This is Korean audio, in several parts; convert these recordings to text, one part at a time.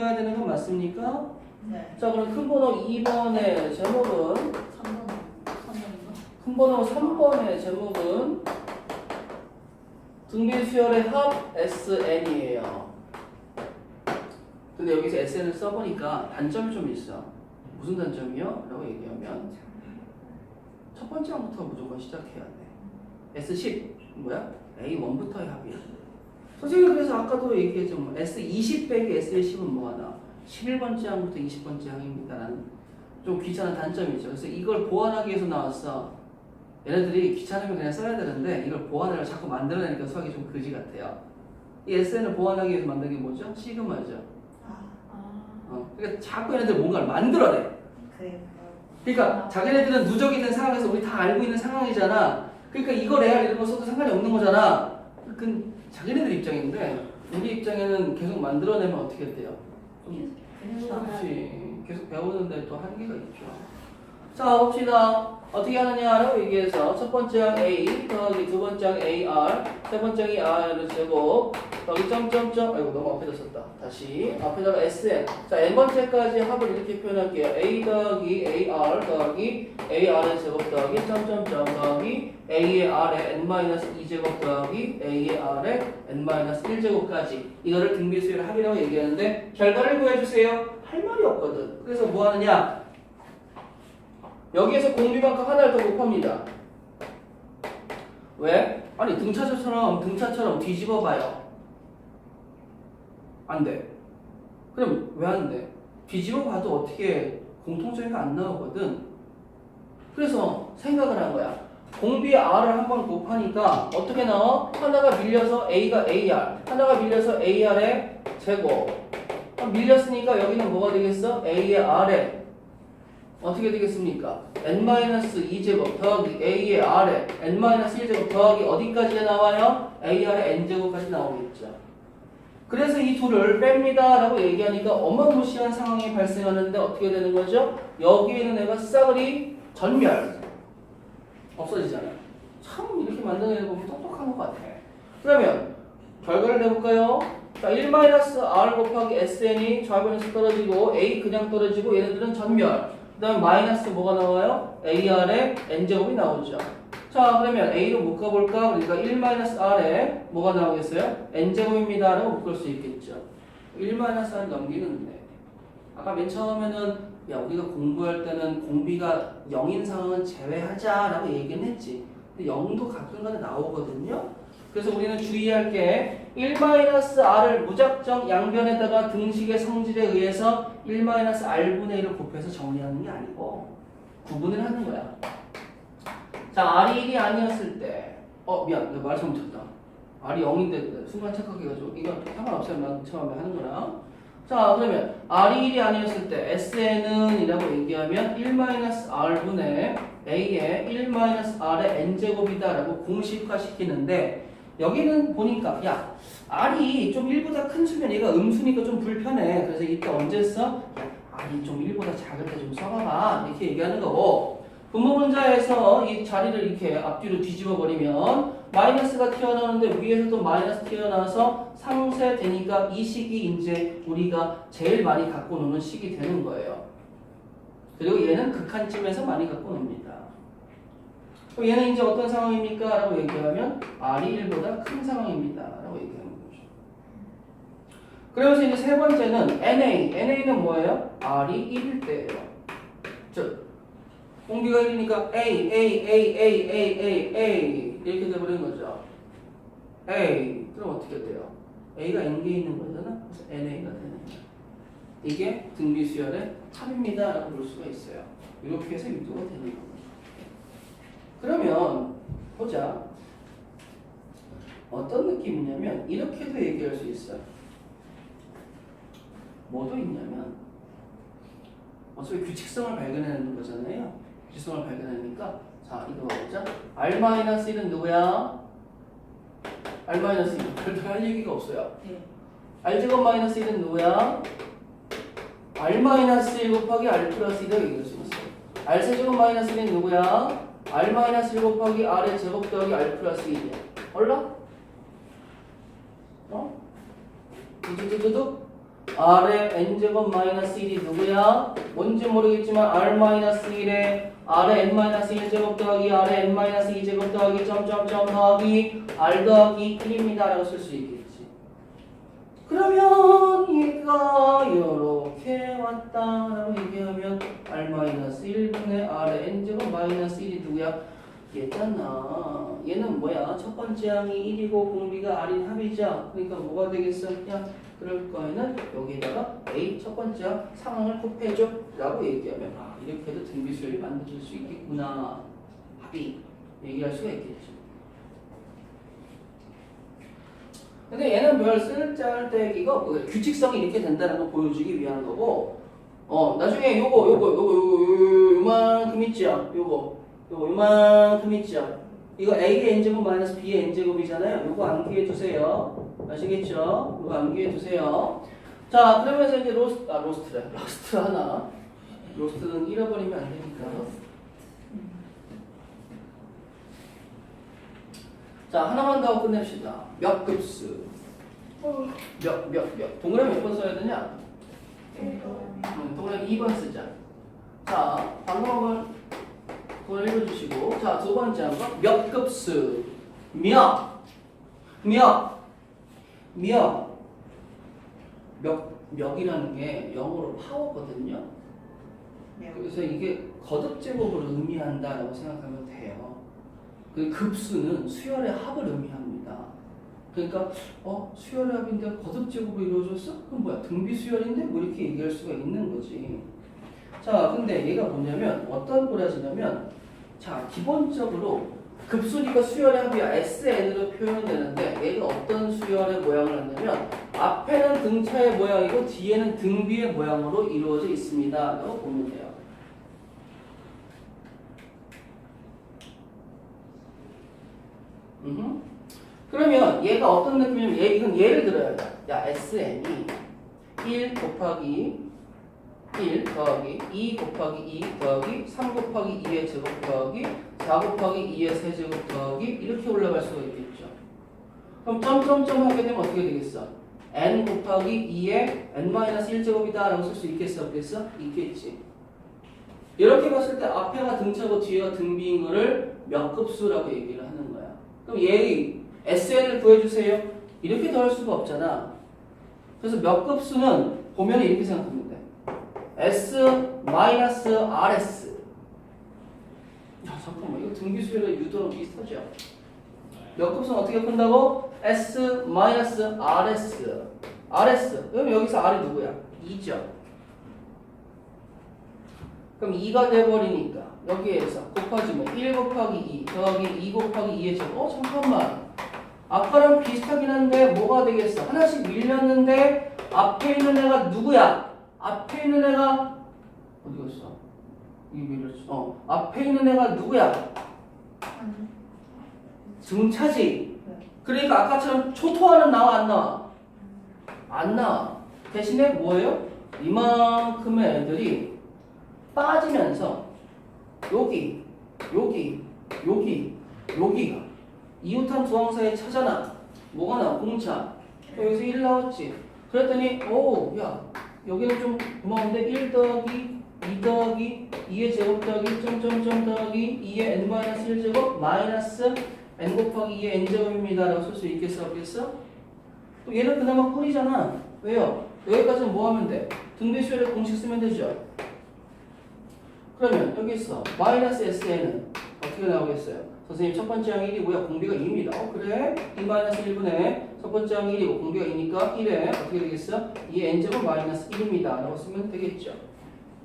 해야 되는 건 맞습니까? 네. 자 그럼 큰 번호 2번의 제목은 3번. 3번인가? 큰 번호 3번의 제목은 등비 수열의 합 SN이에요. 근데 여기서 SN을 써보니까 단점이 좀 있어. 무슨 단점이요? 라고 얘기하면 첫 번째 항부터 무조건 시작해야 돼. S10 뭐야? A1부터의 합이야. 선생님 그래서 아까도 얘기했죠. 뭐 S20 빼기 S10은 뭐하나? 11번째 항부터 20번째 항입니다 라는 좀 귀찮은 단점이죠. 그래서 이걸 보완하기 위해서 나왔어. 얘네들이 귀찮으면 그냥 써야 되는데 이걸 보완을 자꾸 만들어내니까 수학이 좀 그지 같아요. 이 SN을 보완하기 위해서 만든 게 뭐죠? 시그마죠. 아, 어. 그러니까 자꾸 얘네들 뭔가를 만들어내. 그래요. 그러니까 자기네들은 누적 있는 상황에서 우리 다 알고 있는 상황이잖아. 그러니까 이거 레알 이런 거 써도 상관이 없는 거잖아. 그 자기네들 입장인데 우리 입장에는 계속 만들어내면 어떻게 돼요? 좀 그렇지. 계속 배우는데 또 한계가 있죠. 자, 봅시다. 어떻게 하느냐라고 얘기해서 첫 번째 항 A 더하기 두 번째 항 AR 세 번째 항이 R을 제곱 더하기 점점점 아이고 너무 앞에다 썼다. 다시 앞에다가 SN 자 n번째까지 합을 이렇게 표현할게요. A 더하기 AR 더하기 AR의 제곱 더하기 점점점 더하기 A의 R의 n-2제곱 더하기 A의 R의 n-1제곱까지 이거를 등비수열 합이라고 얘기하는데 결과를 구해주세요. 할 말이 없거든. 그래서 뭐 하느냐? 여기에서 공비만큼 하나를 더 곱합니다. 왜? 아니 등차처럼 등차처럼 뒤집어 봐요. 안 돼. 그럼 왜 안 돼? 뒤집어 봐도 어떻게 공통점이 안 나오거든. 그래서 생각을 한 거야. 공비의 R을 한번 곱하니까 어떻게 나와? 하나가 밀려서 A가 AR, 하나가 밀려서 AR의 제곱. 아, 밀렸으니까 여기는 뭐가 되겠어? A의 R에 어떻게 되겠습니까? n-2제곱 더하기 a의 r에 n-1제곱 더하기 어디까지 나와요? ar의 n제곱까지 나오겠죠. 그래서 이 둘을 뺍니다 라고 얘기하니까 어마무시한 상황이 발생하는데 어떻게 되는 거죠? 여기에는 내가 싸그리 전멸 없어지잖아요. 참 이렇게 애 보면 똑똑한 것 같아. 그러면 결과를 내볼까요? 자, 1-r 곱하기 sn이 좌변에서 떨어지고 a 그냥 떨어지고 얘네들은 전멸 그 다음 마이너스 뭐가 나와요? ar의 n제곱이 나오죠. 자 그러면 a로 묶어볼까? 그러니까 1-r에 뭐가 나오겠어요? n제곱입니다 라고 묶을 수 있겠죠. 1-r을 넘기는데 아까 맨 처음에는 야 우리가 공부할 때는 공비가 0인 상황은 제외하자 라고 얘기는 했지. 근데 0도 가끔가다 나오거든요. 그래서 우리는 주의할 게 1-r을 무작정 양변에다가 등식의 성질에 의해서 1-r분의 1을 곱해서 정리하는 게 아니고 구분을 하는 거야. 자, r이 1이 아니었을 때, 어, 미안, 내가 말 잘못했다. r이 0인데 순간 착각해가지고, 이거 상관없어요. 난 처음에 하는 거랑. 자, 그러면 r이 1이 아니었을 때 sn은 이라고 얘기하면 1-r분의 a의 1-r의 n제곱이다라고 공식화 시키는데, 여기는 보니까, 야, r이 좀 1보다 큰 수면 얘가 음수니까 좀 불편해. 그래서 이때 언제 써? 야, r이 좀 1보다 작을 때 좀 써봐봐. 이렇게 얘기하는 거고, 분모분자에서 이 자리를 이렇게 앞뒤로 뒤집어 버리면 마이너스가 튀어나오는데 위에서도 마이너스 튀어나와서 상쇄되니까 이 식이 이제 우리가 제일 많이 갖고 노는 식이 되는 거예요. 그리고 얘는 극한쯤에서 많이 갖고 놉니다. 그럼 얘는 이제 어떤 상황입니까? 라고 얘기하면 R이 1보다 큰 상황입니다. 라고 얘기하는 거죠. 그러면서 이제 세 번째는 NA. NA는 뭐예요? R이 1일 때예요. 즉, 공비가 1이니까 A, A, A, A, A, A, A 이렇게 돼버리는 거죠. A 그럼 어떻게 돼요? A가 N개 있는 거잖아. 그래서 NA가 되는 거야. 이게 등비 수열의 합입니다. 라고 볼 수가 있어요. 이렇게 해서 유도가 되는 겁니다. 그러면 보자. 어떤 느낌이냐면 이렇게도 얘기할 수 있어요. 뭐도 있냐면 어차피 규칙성을 발견하는 거잖아요. 규칙성을 발견하니까 자 이거 보자. R-1은 누구야? R-1 별도 할 얘기가 없어요. 네. R제곱 마이너스 1은 누구야? R-1 곱하기 R 플러스 1이라고 얘기할 수 있어요. R세제곱 마이너스 1은 누구야? R-1 곱하기 R의 제곱 더하기 R 플러스 1이야. 얼라? 어? 두두두두두? R의 n제곱 마이너스 1이 누구야? 뭔지 모르겠지만 R 마이너스 1에 R의 n 마이너스 1제곱 더하기 R의 n 마이너스 2제곱 더하기 점점점 더하기 R 더하기 1입니다 라고 쓸 수 있겠지 그러면 얘가 이렇게 왔다라고 얘기하면 R 마이너스 1분의 R의 n제곱 마이너스 1이 누구야? 얘잖아. 얘는 뭐야? 첫 번째 항이 1이고 공비가 R인 합이죠. 그러니까 뭐가 되겠어? 야, 그럴 거에는 여기다가 A 첫 번째 항 상황을 곱해줘 라고 얘기하면 아 이렇게 해도 등비수열이 만들어질 수 있겠구나. 합의 얘기할 수가 있겠죠. 근데 얘는 별 쓸데기가 없고 규칙성이 이렇게 된다는 걸 보여주기 위한 거고 어 나중에 요거 요거 요거 요거 요거 요만큼 있죠 요거 요거 요만큼 있죠 이거 A의 n제곱 마이너스 B의 n제곱이잖아요. 요거 암기해 두세요. 아시겠죠? 요거 암기해 두세요. 자 그러면서 이제 로스트 아 로스트래. 로스트 하나. 로스트는 잃어버리면 안 되니까 자 하나만 더 하고 끝냅시다. 몇 급수? 몇 몇 몇? 동그라미 몇 번 써야 되냐? 음, 동그라미 2번 쓰자. 자 방금 한번 그걸 읽어주시고. 자 두 번째 한 번. 몇 급수? 몇? 몇, 몇, 몇, 몇이라는 게 영어로 파워거든요. 그래서 이게 거듭 제곱을 의미한다라고 생각하면 돼요. 그 급수는 수열의 합을 의미합니다. 그러니까 어 수열의 합인데 거듭 제곱으로 이루어졌어? 그럼 뭐야 등비 수열인데 뭐 이렇게 얘기할 수가 있는 거지. 자 근데 얘가 뭐냐면 어떤 꼬라지냐면 자 기본적으로 급수니까 수열의 합이 SN으로 표현되는데 얘가 어떤 수열의 모양을 하냐면 앞에는 등차의 모양이고 뒤에는 등비의 모양으로 이루어져 있습니다. 라고 보면 돼요. 그러면 얘가 어떤 느낌이냐면 얘, 이건 예를 들어야 돼. 야 SN이 1 곱하기 1 더하기 2 곱하기 2 더하기 3 곱하기 2의 제곱 더하기 4 곱하기 2의 세제곱 더하기 이렇게 올라갈 수가 있겠죠. 그럼 점점점 하게 되면 어떻게 되겠어? n 곱하기 2의 n-1제곱이다 라고 쓸 수 있겠어? 없겠어? 있겠지. 이렇게 봤을 때 앞에가 등차고 뒤에가 등비인 거를 몇 급수라고 얘기를 하는 거야. 그럼 얘 SN을 구해주세요. 이렇게 더할 수가 없잖아. 그래서 몇 급수는 보면 이렇게 생각하면 돼. S 마이너스 RS. 야 잠깐만 이거 등비수열의 유도랑 비슷하죠? 몇 급수는 어떻게 푼다고? S 마이너스 RS. RS. 그럼 여기서 R이 누구야? 2죠. 그럼 2가 돼버리니까 여기에서 곱하지면 1 곱하기 2 더하기 2 곱하기 2의 제곱. 어 잠깐만. 아까랑 비슷하긴 한데 뭐가 되겠어? 하나씩 밀렸는데 앞에 있는 애가 누구야? 앞에 있는 애가 어디 갔어? 이게 밀렸어. 어, 앞에 있는 애가 누구야? 등차지. 그러니까 아까처럼 초토화는 나와 안 나와? 안 나와. 대신에 뭐예요? 이만큼의 애들이 빠지면서 여기, 여기, 여기, 여기가 이웃한 두항사에 차잖아. 뭐가 나와? 공차. 여기서 1 나왔지. 그랬더니 오, 야, 여기는 좀 고마운데 1 더하기 2 더하기 2의 제곱 더하기 점점점 더하기 2의 n-1제곱 마이너스 n 곱하기 2의 n제곱입니다. 라고 쓸 수 있겠어? 없겠어? 또 얘는 그나마 꿀이잖아. 왜요? 여기까지는 뭐 하면 돼? 등비수열의 공식 쓰면 되죠. 그러면 여기 있어. 마이너스 SN은 어떻게 나오겠어요? 선생님 첫 번째 항이 1이고요. 공비가 2입니다. 어 그래? 2 마이너스 1분의 첫 번째 항이 1이고 공비가 2니까 1에 어떻게 되겠어? 2의 n제곱 마이너스 1입니다. 라고 쓰면 되겠죠.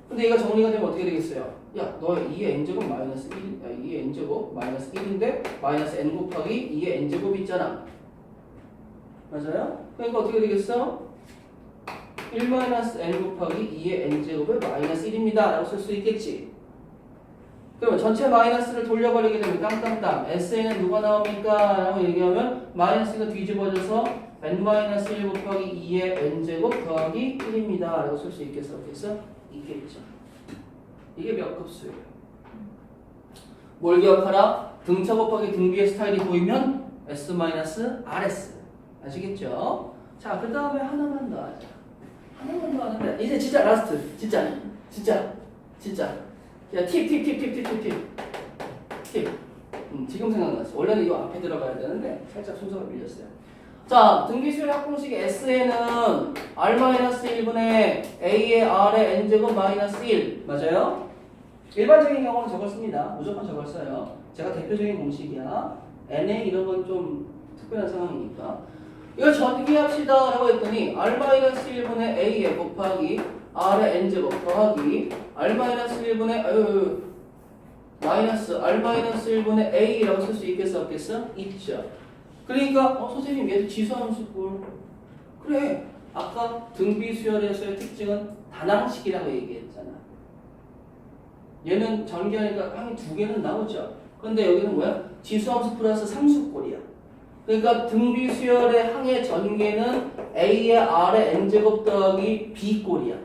근데 얘가 정리가 되면 어떻게 되겠어요? 야, 너 2의 n제곱 마이너스 1, 아, 2의 n제곱 마이너스 1인데 마이너스 n 곱하기 2의 n제곱이 있잖아. 맞아요? 그러니까 어떻게 되겠어? 1 마이너스 n 곱하기 2의 n제곱의 마이너스 1입니다. 라고 쓸 수 있겠지. 그러면 전체 마이너스를 돌려버리게 되면 땅땅땅 SN은 누가 나옵니까? 라고 얘기하면 마이너스가 뒤집어져서 n-1 곱하기 2의 n제곱 더하기 1입니다. 라고 쓸 수 있겠어? 없겠어? 있겠죠. 이게 몇 급수예요? 뭘 기억하라? 등차 곱하기 등비의 스타일이 보이면 S-RS 아시겠죠? 자, 그 다음에 하나만 더 하자. 하는데 이제 진짜 라스트 진짜 진짜 진짜 야팁팁팁팁팁팁팁 팁. 음, 지금 생각났어. 원래는 이거 앞에 들어가야 되는데 살짝 순서가 밀렸어요. 자, 등비수열 합공식 S에는 R-1분의 A의 R의 N제곱 마이너스 1 맞아요? 일반적인 경우는 저걸 씁니다. 무조건 저걸 써요. 제가 대표적인 공식이야. NA 이런 건 좀 특별한 상황이니까. 이거 전기합시다 라고 했더니 R-1분의 A에 곱하기 R의 N제곱 더하기 R-1분의 아유 마이너스 R-1분의 A라고 쓸 수 있겠어 없겠어? 있죠. 그러니까 어 선생님 얘도 지수함수 꼴 그래 아까 등비수열에서의 특징은 다낭식이라고 얘기했잖아. 얘는 전기하니까 항이 두 개는 나오죠. 근데 여기는 뭐야? 지수함수 플러스 상수꼴이야. 그러니까 등비 수열의 항의 전개는 A의 R의 N제곱 더하기 B꼴이야.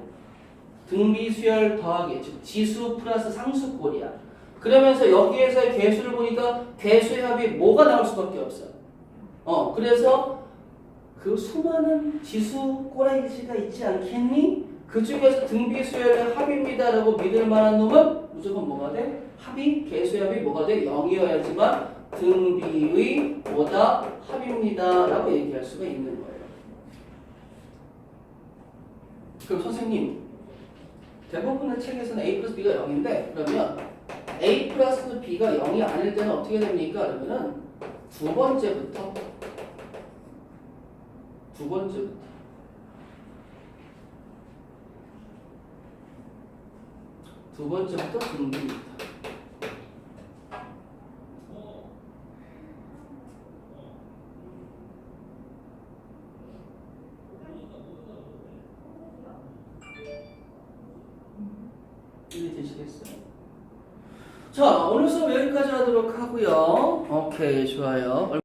등비 수열 더하기 즉 지수 플러스 상수꼴이야. 그러면서 여기에서의 개수를 보니까 개수의 합이 뭐가 나올 수밖에 없어. 어, 그래서 그 수많은 지수 꼬라지가 있지 않겠니? 그 중에서 등비 수열의 합입니다라고 믿을 만한 놈은 무조건 뭐가 돼? 합이 개수의 합이 뭐가 돼? 0이어야지만 등비의 뭐다 합입니다 라고 얘기할 수가 있는 거예요. 그럼 선생님 대부분의 책에서는 a 플러스 b가 0인데 그러면 a 플러스 b가 0이 아닐 때는 어떻게 됩니까? 그러면은 두 번째부터 두 번째부터 두 번째부터 등비입니다. 이해되시겠어요? 자, 오늘 수업 여기까지 하도록 하고요. 오케이, 좋아요.